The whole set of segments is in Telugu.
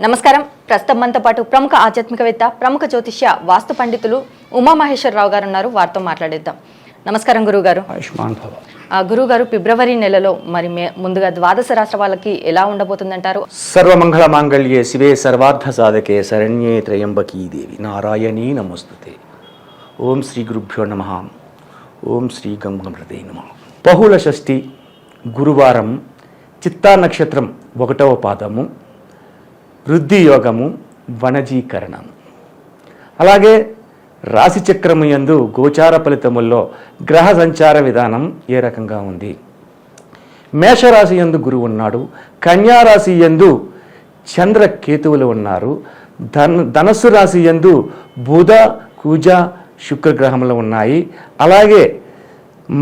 నమస్కారం. ప్రస్తుతం మనతో పాటు ప్రముఖ ఆధ్యాత్మికవేత్త ప్రముఖ జ్యోతిష్య వాస్తు పండితులు ఉమామహేశ్వరరావు గారు ఉన్నారు వారితో మాట్లాడేద్దాం. నమస్కారం గురువు గారు ఆయుష్మాన్ భవ గురువు గారు ఫిబ్రవరి నెలలో మరి ముందుగా ద్వాదశ రాష్ట్ర వాళ్ళకి ఎలా ఉండబోతుందంటారు? సర్వమంగళ మాంగళ్యే శివే సర్వార్థ సాధకే శరణ్యే త్రయంబకీ దేవి. నారాయణీ నమస్తుతే. ఓం శ్రీ గురుభ్యో నమ. ఓం శ్రీ గంగమృతే నమ. బహుళ షష్ఠి గురువారం చిత్తా నక్షత్రం ఒకటవ పాదము. వృద్ధి యోగము వనజీకరణం. అలాగే రాశిచక్రము యందు గోచార ఫలితముల్లో గ్రహ సంచార విధానం ఏ రకంగా ఉంది? మేషరాశి యందు గురువు ఉన్నాడు కన్యారాశి యందు చంద్ర కేతువులు ఉన్నారు ధన్ ధనస్సు రాశి యందు బుధ కుజ శుక్రగ్రహములు ఉన్నాయి. అలాగే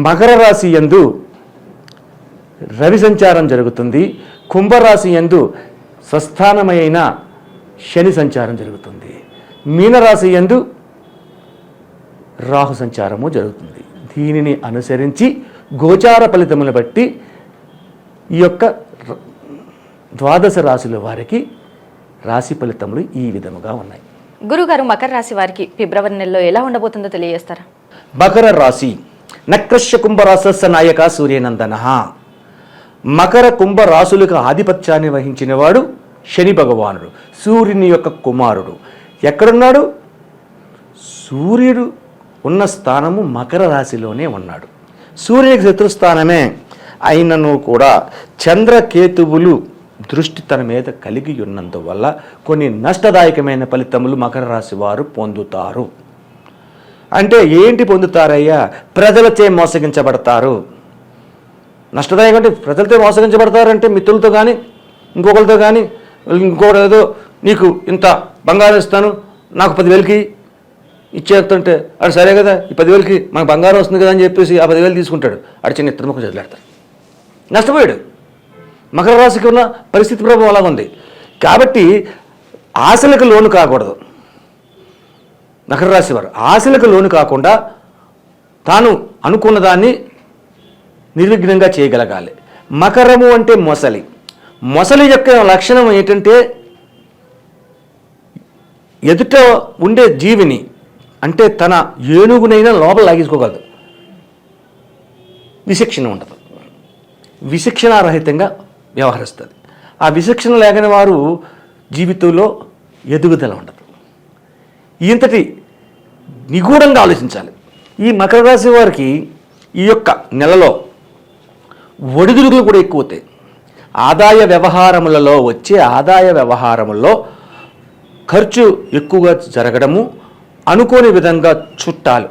మకర రాశి యందు రవి సంచారం జరుగుతుంది కుంభరాశి యందు స్వస్థానమైన శని సంచారం జరుగుతుంది. మీనరాశి యందు రాహు సంచారము జరుగుతుంది. దీనిని అనుసరించి గోచార ఫలితములను బట్టి ఈ యొక్క ద్వాదశ రాశుల వారికి రాశి ఫలితములు ఈ విధముగా ఉన్నాయి. గురుగారు మకర రాశి వారికి ఫిబ్రవరి నెలలో ఎలా ఉండబోతుందో తెలియజేస్తారా? మకర రాశి నక్రశ్య కుంభరాశస్య నాయక సూర్యనందన. మకర కుంభ రాశులకు ఆధిపత్యాన్ని వహించిన వాడు శని భగవానుడు సూర్యుని యొక్క కుమారుడు. ఎక్కడున్నాడు? సూర్యుడు ఉన్న స్థానము మకర రాశిలోనే ఉన్నాడు. సూర్యుడికి శత్రుస్థానమే అయినను కూడా చంద్రకేతువులు దృష్టి తన మీద కలిగి ఉన్నందువల్ల కొన్ని నష్టదాయకమైన ఫలితములు మకర రాశి వారు పొందుతారు. అంటే ఏంటి పొందుతారయ్యా? ప్రజలచే మోసగించబడతారు. నష్టదాయకం అంటే ప్రజలతో మోసగించబడతారంటే మిత్రులతో కానీ ఇంకొకరితో కానీ ఇంకొకటి ఏదో నీకు ఇంత బంగారం ఇస్తాను నాకు పదివేలకి ఇచ్చేస్తుంటే అడు సరే కదా ఈ పదివేలకి మనకు బంగారం వస్తుంది కదా అని చెప్పేసి ఆ పదివేలు తీసుకుంటాడు. అడు చిన్న ఇత్తడి ముఖం చదిలేడతాడు నష్టపోయాడు. మకర రాశికి ఉన్న పరిస్థితి ప్రభావం అలాగ ఉంది. కాబట్టి ఆశలకు లోను కాకూడదు. మకర రాశి వారు ఆశలకు లోను కాకుండా తాను అనుకున్న దాన్ని నిర్విఘ్నంగా చేయగలగాలి. మకరము అంటే మొసలి. మొసలి యొక్క లక్షణం ఏంటంటే ఎదుట ఉండే జీవిని అంటే తన ఏనుగునైనా లోపల లాగేసుకోగలదు. విశిక్షణ ఉండదు విశిక్షణారహితంగా వ్యవహరిస్తుంది. ఆ విశిక్షణ లేకని వారు జీవితంలో ఎదుగుదల ఉండదు. ఇంతటి నిగూఢంగా ఆలోచించాలి. ఈ మకర రాశి వారికి ఈ యొక్క నెలలో ఒడిదుడుకులు కూడా ఎక్కువ అవుతాయి. ఆదాయ వ్యవహారములలో వచ్చే ఆదాయ వ్యవహారముల్లో ఖర్చు ఎక్కువగా జరగడము అనుకోని విధంగా చుట్టాలు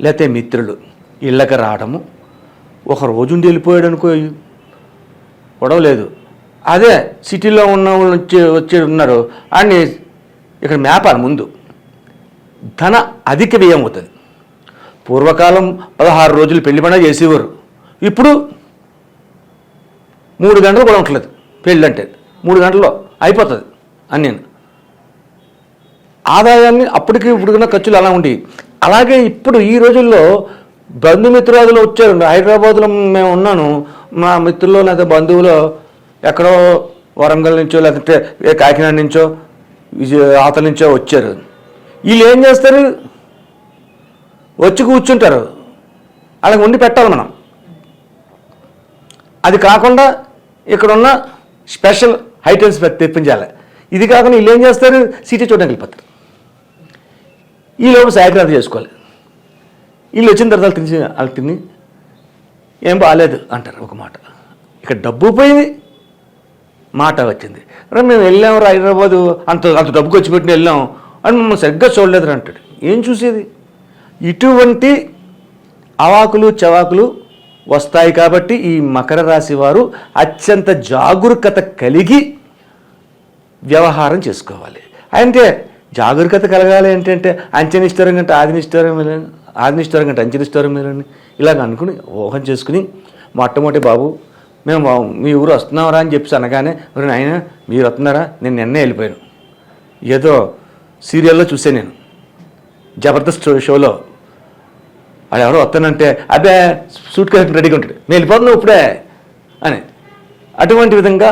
లేకపోతే మిత్రులు ఇళ్ళకి రావడము ఒక రోజుండి వెళ్ళిపోయాడు అనుకో గొడవ లేదు. అదే సిటీలో ఉన్న వాళ్ళు వచ్చి వచ్చే ఉన్నారు. అని ఇక్కడ మేపాలి ముందు. ధన అధిక వ్యయం అవుతుంది. పూర్వకాలం పదహారు రోజులు పెళ్ళి పండుగ చేసేవారు. ఇప్పుడు మూడు గంటలు కూడా ఉండట్లేదు పెళ్ళి అంటే మూడు గంటల్లో అయిపోతుంది అని నేను ఆదాయాన్ని అప్పటికి ఇప్పుడున్న ఖర్చులు అలా ఉండి. అలాగే ఇప్పుడు ఈ రోజుల్లో బంధుమిత్రాదులు వచ్చారు. హైదరాబాద్లో మేము ఉన్నాను. మా మిత్రులు లేదా బంధువులు ఎక్కడో వరంగల్ నుంచో లేకపోతే కాకినాడ నుంచో విజయ ఆతల నుంచో వచ్చారు. వీళ్ళు ఏం చేస్తారు? వచ్చి కూర్చుంటారు. అలాగ ఉండి పెట్టాలి మనం. అది కాకుండా ఇక్కడున్న స్పెషల్ ఐటమ్స్ తెప్పించాలి. ఇది కాకుండా వీళ్ళు ఏం చేస్తారు? సిటీ చూడడానికి వెళ్ళిపోతారు. ఈ లోపు సాయక్రాంతి చేసుకోవాలి. వీళ్ళు వచ్చిన తర్వాత వాళ్ళు తిని వాళ్ళు తిని ఏం బాగాలేదు అంటారు ఒక మాట. ఇక్కడ డబ్బు పోయింది. మాట వచ్చింది. రా మేము వెళ్ళాం రా హైదరాబాదు. అంత అంత డబ్బుకి వచ్చి పెట్టిన వెళ్ళాం. అని మమ్మల్ని సరిగ్గా చూడలేదు అంటాడు. ఏం చూసేది? ఇటువంటి అవాకులు చవాకులు వస్తాయి కాబట్టి ఈ మకర రాశి వారు అత్యంత జాగరూకత కలిగి వ్యవహారం చేసుకోవాలి. అంటే జాగరూకత కలగాలి ఏంటంటే అంచనిష్టరం కంటే ఆదినిష్టరం మేలని ఆదినిష్టరం కంటే అంచనిష్టరం మేలని ఇలాగ అనుకుని ఊహం చేసుకుని మొట్టమొదటి బాబు మేము మీ ఊరు వస్తున్నారా అని చెప్పి అనగానే మరి నాయన మీరు వస్తున్నారా? నేను నిన్నే వెళ్ళిపోయాను. ఏదో సీరియల్లో చూసాను నేను. జబర్దస్త్ షోలో అది ఎవరో వస్తానంటే అదే సూట్ కేసు రెడీగా ఉంటాడు నేను వెళ్ళిపోతున్నావు ఇప్పుడే అని. అటువంటి విధంగా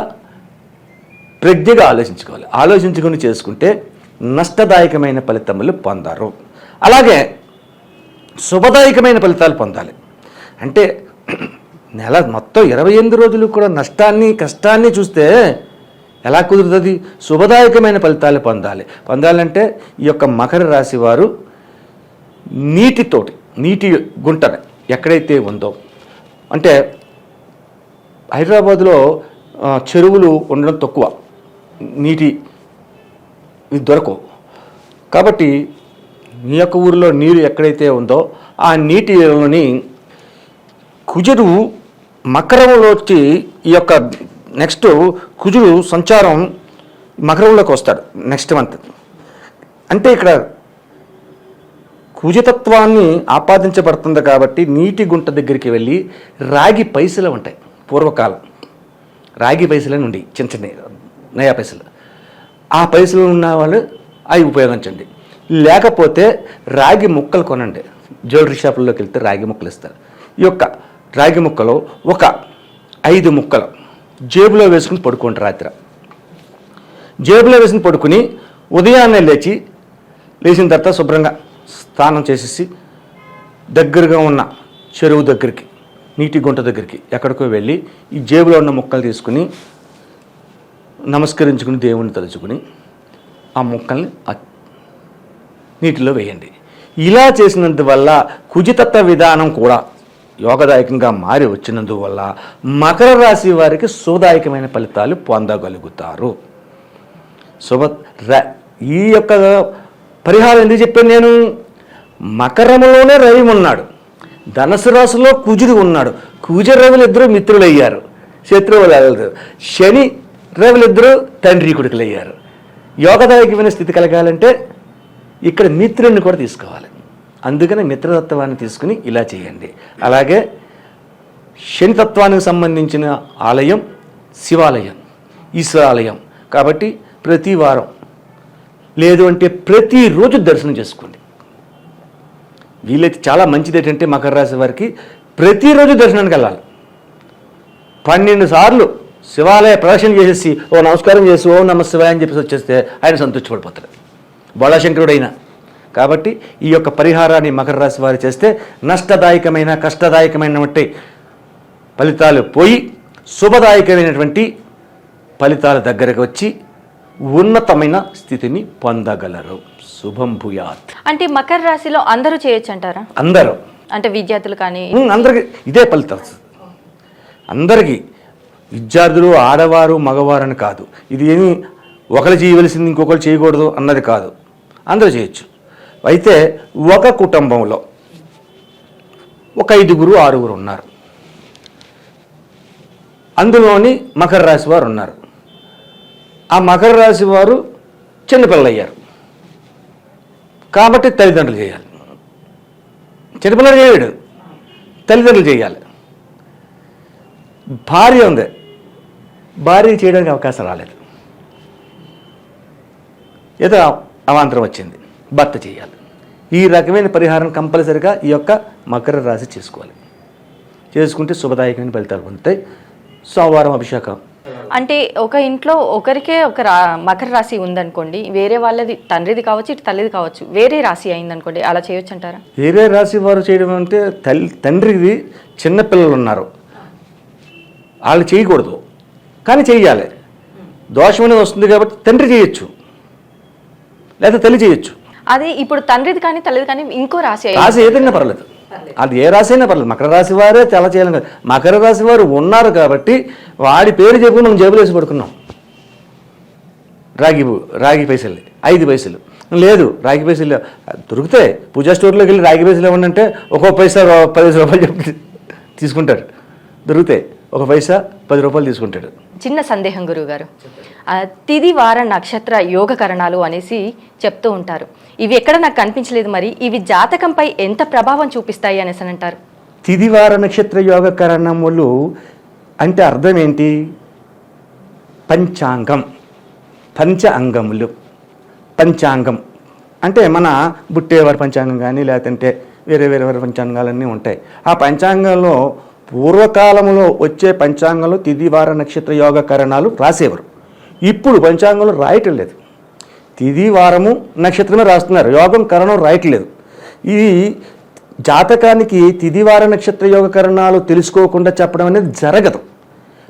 ప్రజ్ఞగా ఆలోచించుకోవాలి. ఆలోచించుకొని చేసుకుంటే నష్టదాయకమైన ఫలితములు పొందారు. అలాగే శుభదాయకమైన ఫలితాలు పొందాలి. అంటే నెల మొత్తం ఇరవై ఎనిమిది రోజులు కూడా నష్టాన్ని కష్టాన్ని చూస్తే ఎలా కుదురుతుంది? శుభదాయకమైన ఫలితాలు పొందాలి. పొందాలంటే ఈ యొక్క మకర రాశి వారు నీటితోటి నీటి గుంట ఎక్కడైతే ఉందో. అంటే హైదరాబాద్లో చెరువులు ఉండడం తక్కువ. నీటి ఇది దొరకవు. కాబట్టి మీ యొక్క ఊరిలో నీరు ఎక్కడైతే ఉందో ఆ నీటిలోని కుజుడు మకరంలో వచ్చి ఈ యొక్క నెక్స్ట్ కుజుడు సంచారం మకరంలోకి వస్తాడు నెక్స్ట్ మంత్. అంటే ఇక్కడ కుజతత్వాన్ని ఆపాదించబడుతుంది కాబట్టి నీటి గుంట దగ్గరికి వెళ్ళి రాగి పైసలు ఉంటాయి పూర్వకాలం. రాగి పైసలు నుండి చిన్న చిన్న నయా పైసలు. ఆ పైసలు ఉన్న వాళ్ళు అవి ఉపయోగించండి. లేకపోతే రాగి ముక్కలు కొనండి. జ్యువెలరీ షాపుల్లోకి వెళ్తే రాగి ముక్కలు ఇస్తారు. ఈ యొక్క రాగి ముక్కలు ఒక ఐదు ముక్కలు జేబులో వేసుకుని పడుకోండి రాత్రి. జేబులో వేసుకుని పడుకుని ఉదయాన్నే లేచి లేచిన తర్వాత శుభ్రంగా స్నానం చేసేసి దగ్గరగా ఉన్న చెరువు దగ్గరికి నీటి గుంట దగ్గరికి ఎక్కడికో వెళ్ళి ఈ జేబులో ఉన్న ముక్కలు తీసుకుని నమస్కరించుకుని దేవుణ్ణి తలుచుకుని ఆ ముక్కల్ని నీటిలో వేయండి. ఇలా చేసినందువల్ల కుజితత్వ విధానం కూడా యోగదాయకంగా మారి వచ్చినందువల్ల మకర రాశి వారికి సుదాయకమైన ఫలితాలు పొందగలుగుతారు. శుభ ఈ యొక్క పరిహారం ఎందుకు చెప్పాను నేను? మకరములోనే రవి ఉన్నాడు. ధనసు రాశిలో కుజుడు ఉన్నాడు. కుజ రవులు ఇద్దరు మిత్రులయ్యారు శత్రువులు అవ్వలేదు శని రవులు ఇద్దరు తండ్రి కొడుకులు అయ్యారు యోగదాయకమైన స్థితి కలగాలంటే ఇక్కడ మిత్రుడిని కూడా తీసుకోవాలి. అందుకని మిత్రతత్వాన్ని తీసుకుని ఇలా చేయండి. అలాగే శనితత్వానికి సంబంధించిన ఆలయం శివాలయం ఈశ్వరాలయం. కాబట్టి ప్రతి వారం లేదు అంటే ప్రతిరోజు దర్శనం చేసుకోండి. వీలైతే చాలా మంచిది ఏంటంటే మకర రాశి వారికి ప్రతిరోజు దర్శనానికి వెళ్ళాలి. పన్నెండు సార్లు శివాలయ ప్రదర్శన చేసేసి ఓ నమస్కారం చేసి ఓ నమ శివాయ అని చెప్పేసి వచ్చేస్తే ఆయన సంతృష్టిపడిపోతాడు బోళాశంకరుడైన కాబట్టి ఈ యొక్క పరిహారాన్ని మకర రాశి వారు చేస్తే నష్టదాయకమైన కష్టదాయకమైనటువంటి ఫలితాలు పోయి శుభదాయకమైనటువంటి ఫలితాల దగ్గరకు వచ్చి ఉన్నతమైన స్థితిని పొందగలరు. శుభం భూయాత్. అంటే మకర రాశిలో అందరూ చేయొచ్చు అంటారా అందరూ. అంటే విద్యార్థులు కానీ అందరికి ఇదే ఫలితం. అందరికీ. విద్యార్థులు ఆడవారు మగవారు అని కాదు. ఇది ఏమి ఒకరు చేయవలసింది ఇంకొకరు చేయకూడదు అన్నది కాదు. అందరూ చేయొచ్చు. అయితే ఒక కుటుంబంలో ఒక ఐదుగురు ఆరుగురు ఉన్నారు. అందులోని మకర రాశి వారు ఉన్నారు. ఆ మకర రాశి వారు చిన్నపిల్లలు అయ్యారు. కాబట్టి తల్లిదండ్రులు చేయాలి. చిన్నపిల్లలు చేయడు. తల్లిదండ్రులు చేయాలి. భార్య ఉంది. భార్య చేయడానికి అవకాశం రాలేదు. ఏదో అవాంతరం వచ్చింది. భర్త చేయాలి. ఈ రకమైన పరిహారం కంపల్సరిగా ఈ యొక్క మకర రాశి చేసుకోవాలి. చేసుకుంటే శుభదాయకమైన ఫలితాలు పొందుతాయి. సోమవారం అభిషేకం. అంటే ఒక ఇంట్లో ఒకరికే ఒక రా మకర రాశి ఉందనుకోండి వేరే వాళ్ళది తండ్రిది కావచ్చు ఇటు తల్లిది కావచ్చు వేరే రాశి అయిందనుకోండి అలా చేయొచ్చు అంటారా వేరే రాశి వారు చేయడం అంటే తల్లి తండ్రికి చిన్నపిల్లలు ఉన్నారు. వాళ్ళు చేయకూడదు. కానీ చెయ్యాలి. దోషం అనేది వస్తుంది కాబట్టి తండ్రి చేయొచ్చు. లేదా తల్లి చేయొచ్చు. అదే ఇప్పుడు తండ్రిది కానీ తల్లిది కానీ ఇంకో రాశి రాశి ఏదైనా పర్లేదు. అది ఏ రాశి అయినా పర్లేదు. మకర రాశి వారే చాలా చేయలేం కదా. మకర రాశి వారు ఉన్నారు కాబట్టి వాడి పేరు చెప్పి మనం జేబులో వేసి పడుకున్నాం. రాగి రాగి పైసలు. ఐదు పైసలు. లేదు రాగి పైసలు దొరుకుతాయి పూజా స్టోర్లోకి వెళ్ళి రాగి పైసలు ఇవ్వండి ఒక్కో పైసా పదిహేను పది రూపాయలు చెప్పి తీసుకుంటారు దొరుకుతాయి ఒక పైసా పది రూపాయలు తీసుకుంటాడు. చిన్న సందేహం గురువు గారు తిది వార నక్షత్ర యోగకరణాలు అనేసి చెప్తూ ఉంటారు. ఇవి ఎక్కడ నాకు కనిపించలేదు మరి ఇవి జాతకంపై ఎంత ప్రభావం చూపిస్తాయి అనేసి అని అంటారు. తిదివార నక్షత్ర యోగ కరణములు అంటే అర్థం ఏంటి? పంచాంగం. పంచ అంగములు. పంచాంగం. అంటే మన బుట్టేవారి పంచాంగం కానీ లేదంటే వేరే వేరే వేరే పంచాంగాలన్నీ ఉంటాయి. ఆ పంచాంగంలో పూర్వకాలంలో వచ్చే పంచాంగంలో తిదివార నక్షత్ర యోగ కరణాలు రాసేవారు. ఇప్పుడు పంచాంగంలో రాయటం లేదు. తిది వారము నక్షత్రమే రాస్తున్నారు. యోగం కరణం రాయట్లేదు. ఈ జాతకానికి తిదివార నక్షత్ర యోగ కరణాలు తెలుసుకోకుండా చెప్పడం అనేది జరగదు.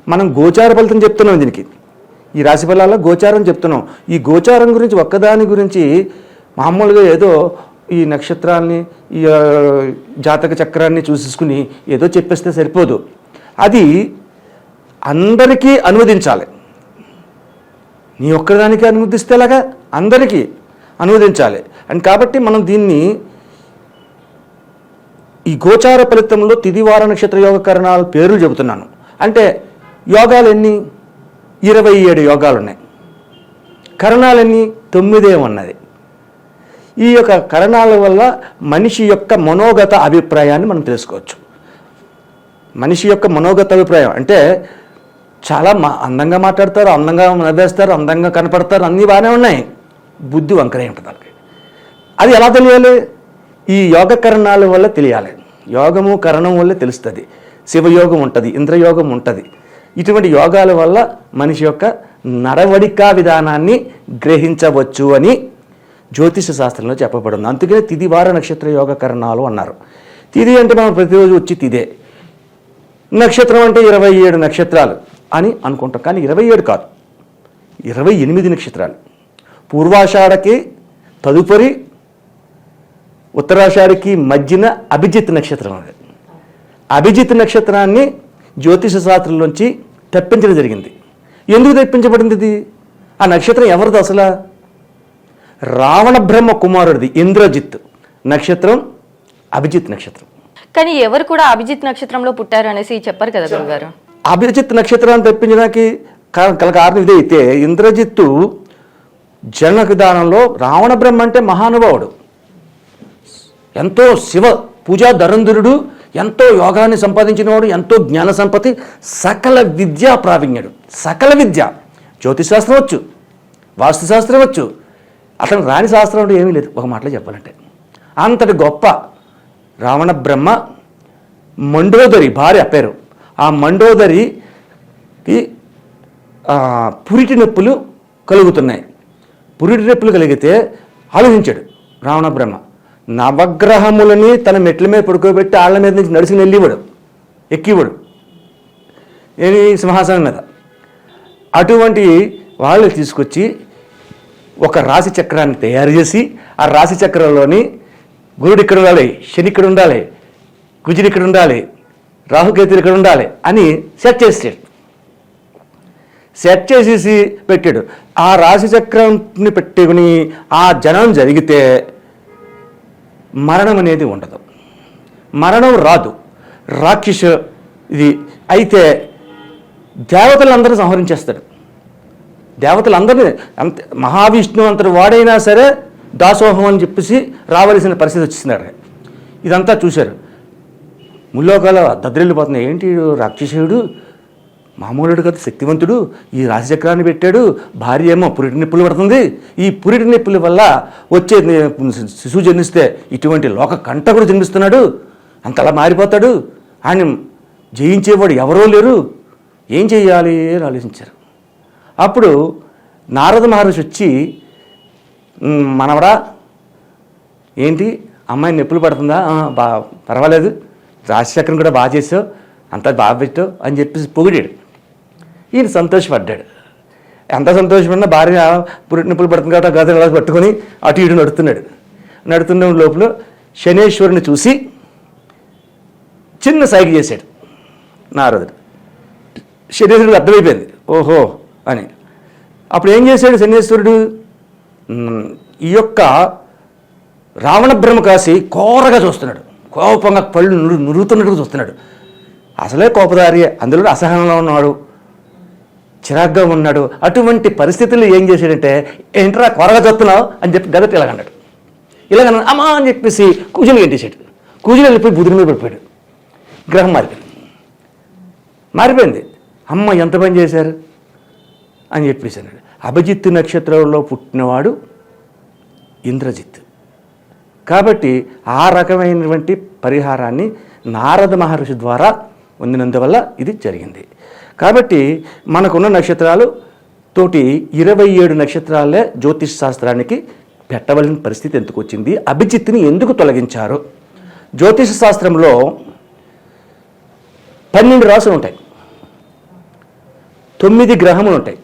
మనం గోచార ఫలితం చెప్తున్నాం దీనికి. ఈ రాశి ఫలాల్లో గోచారం చెప్తున్నాం. ఈ గోచారం గురించి ఒక్కదాని గురించి మామూలుగా ఏదో ఈ నక్షత్రాల్ని ఈ జాతక చక్రాన్ని చూసేసుకుని ఏదో చెప్పేస్తే సరిపోదు. అది అందరికీ అనువదించాలి. నీ ఒక్కదానికి అనువదిస్తే ఎలాగా? అందరికీ అనువదించాలి. అండ్ కాబట్టి మనం దీన్ని ఈ గోచార ఫలితంలో తిదివార నక్షత్ర యోగ కరణాల పేర్లు చెబుతున్నాను. అంటే యోగాలు ఎన్ని ఇరవై ఏడు యోగాలు ఉన్నాయి కరణాలన్నీ? తొమ్మిదే ఉన్నది. ఈ యొక్క కరణాల వల్ల మనిషి యొక్క మనోగత అభిప్రాయాన్ని మనం తెలుసుకోవచ్చు. మనిషి యొక్క మనోగత అభిప్రాయం అంటే చాలా మా అందంగా మాట్లాడతారు అందంగా నవ్వేస్తారు అందంగా కనపడతారు అన్నీ బాగానే ఉన్నాయి. బుద్ధి వంకరే ఉంటుంది అది ఎలా తెలియాలి? ఈ యోగ కరణాల వల్ల తెలియాలి. యోగము కరణం వల్ల తెలుస్తుంది. శివయోగం ఉంటుంది ఇంద్రయోగం ఉంటుంది. ఇటువంటి యోగాల వల్ల మనిషి యొక్క నడవడికా విధానాన్ని గ్రహించవచ్చు అని జ్యోతిష శాస్త్రంలో చెప్పబడింది. అందుకనే తిదివార నక్షత్ర యోగ కరణాలు అన్నారు. తిది అంటే మనం ప్రతిరోజు వచ్చి తిదే. నక్షత్రం అంటే ఇరవై ఏడు నక్షత్రాలు అని అనుకుంటాం. కానీ ఇరవై ఏడు కాదు. ఇరవై ఎనిమిది నక్షత్రాలు. పూర్వాషాఢకి తదుపరి ఉత్తరాషాఢకి మధ్యన అభిజిత్ నక్షత్రం అది. అభిజిత్ నక్షత్రాన్ని జ్యోతిష శాస్త్రంలోంచి తెప్పించడం జరిగింది. ఎందుకు తెప్పించబడింది ఇది? ఆ నక్షత్రం ఎవరిది అసలు? రావణ బ్రహ్మ కుమారుడిది ఇంద్రజిత్ నక్షత్రం అభిజిత్ నక్షత్రం. కానీ ఎవరు కూడా అభిజిత్ నక్షత్రంలో పుట్టారు అనేసి చెప్పారు కదా గురుగారు అభిజిత్ నక్షత్రాన్ని తెప్పించడానికి కా- గల కారణం ఇదే అయితే ఇంద్రజిత్తు జనక దానంలో రావణ బ్రహ్మ అంటే మహానుభావుడు. ఎంతో శివ పూజా ధరంధరుడు ఎంతో యోగాన్ని సంపాదించినవాడు ఎంతో జ్ఞాన సంపత్తి సకల విద్యా ప్రావీణ్యుడు. సకల విద్య. జ్యోతిశాస్త్రం వచ్చు వాస్తుశాస్త్రం వచ్చు అతను రాని శాస్త్రం అంటే ఏమీ లేదు. ఒక మాటలో చెప్పాలంటే. అంతటి గొప్ప రావణ బ్రహ్మ మండోదరి భార్య పేరు. ఆ మండోదరికి పురిటి నొప్పులు కలుగుతున్నాయి. పురిటి నొప్పులు కలిగితే ఆలోచించాడు రావణ బ్రహ్మ. నవగ్రహములని తన మెట్ల మీద పడుకోబెట్టి ఆళ్ళ మీద నుంచి నడిచి వెళ్ళివాడు ఎక్కివాడు. ఏమి సింహాసనం మీద. అటువంటి వాళ్ళు తీసుకొచ్చి ఒక రాశి చక్రాన్ని తయారు చేసి ఆ రాశి చక్రంలోని గురుడు ఇక్కడ ఉండాలి శని ఇక్కడ ఉండాలి కుజుడు ఇక్కడ ఉండాలి రాహుకేతులు ఇక్కడ ఉండాలి అని సెట్ చేసాడు సెట్ చేసేసి పెట్టాడు. ఆ రాశి చక్రాన్ని పెట్టుకుని ఆ జనం జరిగితే మరణం అనేది ఉండదు. మరణం రాదు. రాక్షసు ఇది. అయితే దేవతలందరూ సంహరించేస్తాడు దేవతలందరినీ అంత మహావిష్ణువు అంతటి వాడైనా సరే దాసోహం అని చెప్పేసి రావలసిన పరిస్థితి వచ్చిస్తున్నాడు ఇదంతా చూశారు. ముల్లోకాల దద్రెళ్ళిపోతున్నాయి ఏంటి ఈడు రాక్షసుడు? మామూలుడు కదా శక్తివంతుడు. ఈ రాశిచక్రాన్ని పెట్టాడు. భార్య ఏమో పురిటి నొప్పులు పడుతుంది. ఈ పురిటి నొప్పుల వల్ల వచ్చే శిశువు జన్మిస్తే ఇటువంటి లోక కంటకుడు జన్మిస్తున్నాడు. అంతలా మారిపోతాడు. ఆయన జయించేవాడు ఎవరో లేరు. ఏం చేయాలి అని ఆలోచించారు. అప్పుడు నారద మహర్షి వచ్చి మనవడా ఏంటి? అమ్మాయి నొప్పులు పడుతుందా? బా పర్వాలేదు. రాజశేఖరం కూడా బాగా చేసావు. అంతా బాగా పెట్టావు అని చెప్పేసి పొగిడాడు. ఈయన సంతోషపడ్డాడు. ఎంత సంతోషపడినా భార్య పురిటి నొప్పులు పడుతుంది కాబట్టి ఆ అలా పట్టుకొని అటు ఇటు నడుతున్నాడు నడుతున్న లోపల శనేశ్వరుని చూసి చిన్న సైకి చేశాడు నారదుడు. శనేశ్వరుడు అర్థమైపోయింది. ఓహో అని. అప్పుడు ఏం చేశాడు శనేశ్వరుడు ఈ యొక్క రావణ బ్రహ్మ కాసి కోరగా చూస్తున్నాడు. కోపంగా పళ్ళు నురు నురుగుతున్నట్టుగా చూస్తున్నాడు. అసలే కోపదారి అందులో అసహనంలో ఉన్నాడు. చిరాగ్గా ఉన్నాడు. అటువంటి పరిస్థితుల్లో ఏం చేశాడంటే ఏంట్రా కొరగా చూస్తున్నావు? అని చెప్పి గదట ఇలాగన్నాడు ఇలాగ అమ్మా అని చెప్పేసి కూజులు గంటేశాడు. కూజులు వెళ్ళిపోయి బుధుడి మీద పడిపోయాడు. గ్రహం మారిపోయింది. మారిపోయింది. అమ్మ ఎంత పని చేశారు? అని చెప్పేసి అన్నాడు. అభిజిత్ నక్షత్రంలో పుట్టినవాడు ఇంద్రజిత్ కాబట్టి ఆ రకమైనటువంటి పరిహారాన్ని నారద మహర్షి ద్వారా పొందినందువల్ల ఇది జరిగింది. కాబట్టి మనకున్న నక్షత్రాలు తోటి ఇరవై ఏడు నక్షత్రాలే జ్యోతిష్ శాస్త్రానికి పెట్టవలసిన పరిస్థితి ఎందుకు వచ్చింది? అభిజిత్తుని ఎందుకు తొలగించారు? జ్యోతిష శాస్త్రంలో పన్నెండు రాసులు ఉంటాయి. తొమ్మిది గ్రహములు ఉంటాయి.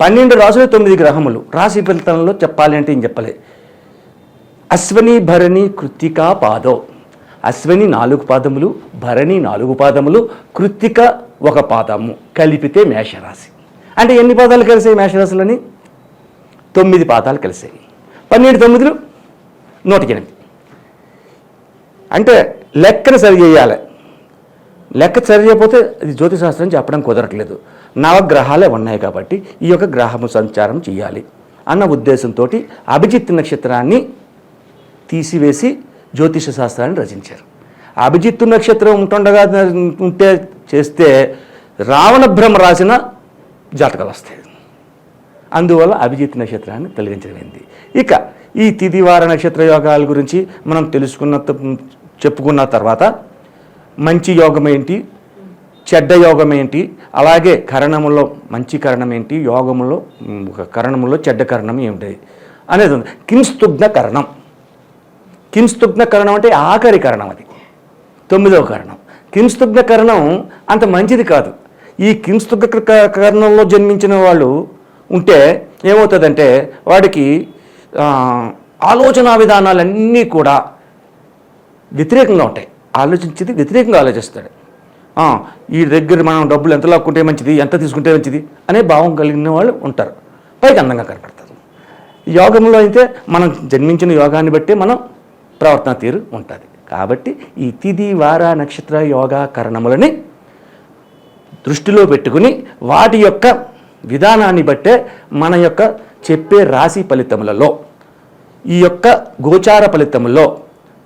పన్నెండు రాసులు తొమ్మిది గ్రహములు. రాశి ఫలితంలో చెప్పాలి అంటే ఏం చెప్పలే? అశ్వని భరణి కృత్తికా పాదో. అశ్వని నాలుగు పాదములు భరణి నాలుగు పాదములు కృత్తిక ఒక పాదము. కలిపితే మేషరాశి. అంటే ఎన్ని పాదాలు కలిసాయి మేషరాశులని? తొమ్మిది పాదాలు కలిసాయి. పన్నెండు తొమ్మిదిలు? నూట ఎనిమిది. అంటే లెక్కను సరి చేయాలి లెక్క సరి అది జ్యోతిశాస్త్రం చెప్పడం కుదరట్లేదు. నవగ్రహాలే ఉన్నాయి కాబట్టి ఈ యొక్క గ్రహము సంచారం చేయాలి అన్న ఉద్దేశంతో అభిజిత్ నక్షత్రాన్ని తీసివేసి జ్యోతిష శాస్త్రాన్ని రచించారు. అభిజిత్తు నక్షత్రం ఉంటుండగా ఉంటే చేస్తే రావణ భ్రమ రాసిన జాతకాలు వస్తాయి. అందువల్ల అభిజిత్ నక్షత్రాన్ని తొలగించగలిగింది ఇక ఈ తిదివార నక్షత్ర యోగాల గురించి మనం తెలుసుకున్న చెప్పుకున్న తర్వాత మంచి యోగం ఏంటి చెడ్డ యోగం ఏంటి అలాగే కరణములో మంచి కరణం ఏంటి యోగములో కరణములో చెడ్డ కరణం ఏమిటి? అనేది ఉంది. కింస్తుగ్న కరణం. కింస్తుగ్న కరణం అంటే ఆఖరి కరణం అది. తొమ్మిదవ కరణం. కింస్తుగ్న కరణం అంత మంచిది కాదు. ఈ కింస్తుగ్న కరణంలో జన్మించిన వాళ్ళు ఉంటే ఏమవుతుందంటే వాడికి ఆలోచనా విధానాలన్నీ కూడా వ్యతిరేకంగా ఉంటాయి. ఆలోచించేది వ్యతిరేకంగా ఆలోచిస్తాడు. ఈ దగ్గర మనం డబ్బులు ఎంత లాక్కుంటే మంచిది ఎంత తీసుకుంటే మంచిది అనే భావం కలిగిన వాళ్ళు ఉంటారు. పైకి అందంగా కనపడతారు. యోగంలో అయితే మనం జన్మించిన యోగాన్ని బట్టి మనం ప్రవర్తన తీరు ఉంటుంది. కాబట్టి ఈ తిది వార నక్షత్ర యోగా కరణములని దృష్టిలో పెట్టుకుని వాటి యొక్క విధానాన్ని బట్టే మన యొక్క చెప్పే రాశి ఫలితములలో ఈ యొక్క గోచార ఫలితములో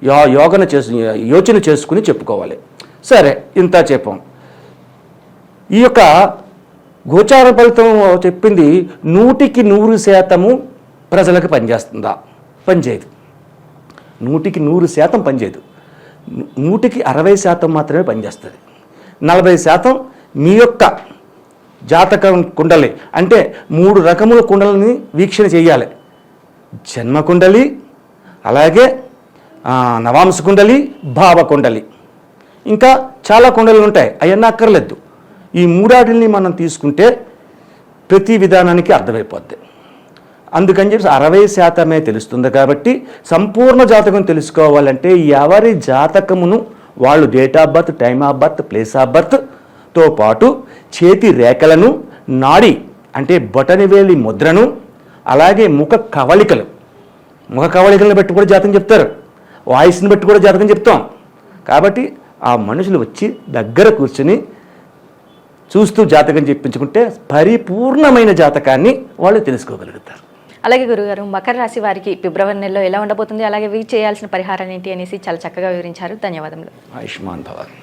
యో యోగన చేసు యోచన చేసుకుని చెప్పుకోవాలి. సరే ఇంత చెప్పాం. ఈ యొక్క గోచార ఫలితం చెప్పింది నూటికి నూరు శాతము ప్రజలకు పనిచేస్తుందా? పనిచేయదు. నూటికి నూరు శాతం పనిచేయదు. నూటికి అరవై శాతం మాత్రమే పనిచేస్తుంది. నలభై శాతం మీ యొక్క జాతకం కుండలి అంటే మూడు రకముల కుండలని వీక్షణ చేయాలి. జన్మ కుండలి అలాగే నవాంశ కుండలి భావ కుండలి. ఇంకా చాలా కుండలు ఉంటాయి అవన్నీ అక్కర్లేదు. ఈ మూడాటిని మనం తీసుకుంటే ప్రతి విధానానికి అర్థమైపోద్ది. అందుకని చెప్పి అరవై శాతమే తెలుస్తుంది కాబట్టి సంపూర్ణ జాతకం తెలుసుకోవాలంటే ఎవరి జాతకమును వాళ్ళు date of birth time of birth place of బర్త్తో పాటు చేతి రేఖలను నాడి అంటే బొటనివేలి ముద్రను అలాగే ముఖ కవళికలు. ముఖ కవళికలను బట్టి కూడా జాతకం చెప్తారు. వాయిస్ని బట్టి కూడా జాతకం చెప్తాం. కాబట్టి ఆ మనుషులు వచ్చి దగ్గర కూర్చుని చూస్తూ జాతకం చెప్పించుకుంటే పరిపూర్ణమైన జాతకాన్ని వాళ్ళు తెలుసుకోగలుగుతారు. అలాగే గురుగారు మకర రాశి వారికి ఫిబ్రవరి నెలలో ఎలా ఉండబోతుంది? అలాగే వీరు చేయాల్సిన పరిహారం ఏంటి అనేసి చాలా చక్కగా వివరించారు. ధన్యవాదములు. ఆయుష్మాన్ భవ.